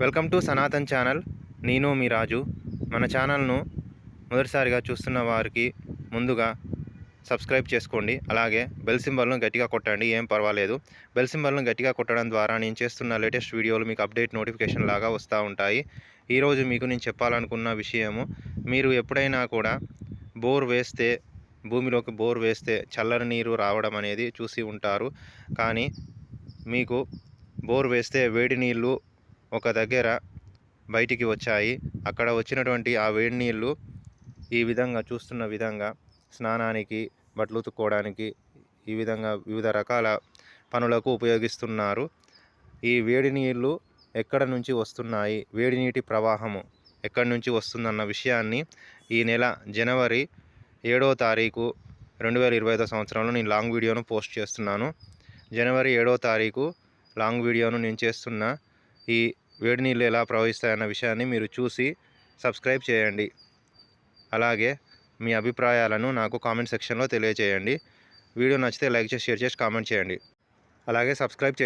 Welcome to Sanatan channel. నేను మీ రాజు. మన ఛానల్ను మొదటిసారిగా చూస్తున్న వారికి ముందుగా సబ్స్క్రైబ్ చేసుకోండి. అలాగే బెల్ సింబల్ను గట్టిగా కొట్టండి. ఏం పర్వాలేదు. బెల్ సింబల్ను గట్టిగా కొట్టడం ద్వారా నేను చేస్తున్న లేటెస్ట్ వీడియోలు మీకు అప్డేట్ నోటిఫికేషన్ లాగా వస్తూ ఉంటాయి. ఈరోజు మీకు నేను చెప్పాలనుకున్న విషయము మీరు ఎప్పుడైనా కూడా బోర్ వేస్తే భూమిలోకి బోర్ వేస్తే చల్లని నీరు రావడం అనేది చూసి ఉంటారు. కానీ మీకు బోర్ వేస్తే వేడి నీళ్ళు ఒక దగ్గర బయటికి వచ్చాయి. అక్కడ వచ్చినటువంటి ఆ వేడి నీళ్ళు ఈ విధంగా చూస్తున్న విధంగా స్నానానికి బట్టలు ఉతుక్కోవడానికి ఈ విధంగా వివిధ రకాల పనులకు ఉపయోగిస్తున్నారు. ఈ వేడి నీళ్ళు ఎక్కడ నుంచి వస్తున్నాయి? వేడి నీటి ప్రవాహము ఎక్కడి నుంచి వస్తుందన్న విషయాన్ని ఈ నెల జనవరి ఏడో తారీఖు రెండు వేల ఇరవై ఐదో సంవత్సరంలో నేను లాంగ్ వీడియోను పోస్ట్ చేస్తున్నాను. జనవరి ఏడో తారీఖు లాంగ్ వీడియోను నేను చేస్తున్న ఈ వేడి నీళ్ళు ఎలా ప్రవహిస్తాయన్న విషయాన్ని మీరు చూసి సబ్స్క్రైబ్ చేయండి. అలాగే మీ అభిప్రాయాలను నాకు కామెంట్ సెక్షన్లో తెలియజేయండి వీడియో నచ్చితే లైక్ చేసి షేర్ చేసి కామెంట్ చేయండి. అలాగే సబ్స్క్రైబ్